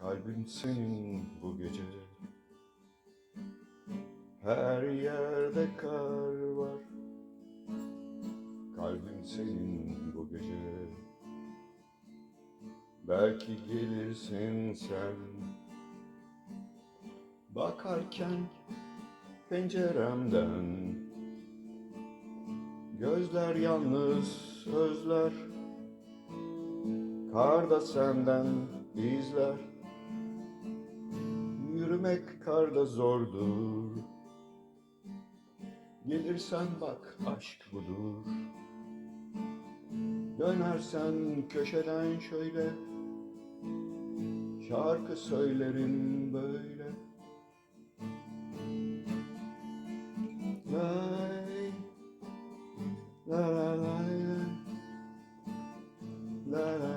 Kalbim senin bu gece. Her yerde kar var. Kalbim senin bu gece. Belki gelirsin sen. Bakarken penceremden Gözler yalnız özler Karda senden izler Yürümek karda zordur. Gelirsen bak aşk budur. Dönersen köşeden şöyle. Şarkı söylerim böyle. Lay La la la la La la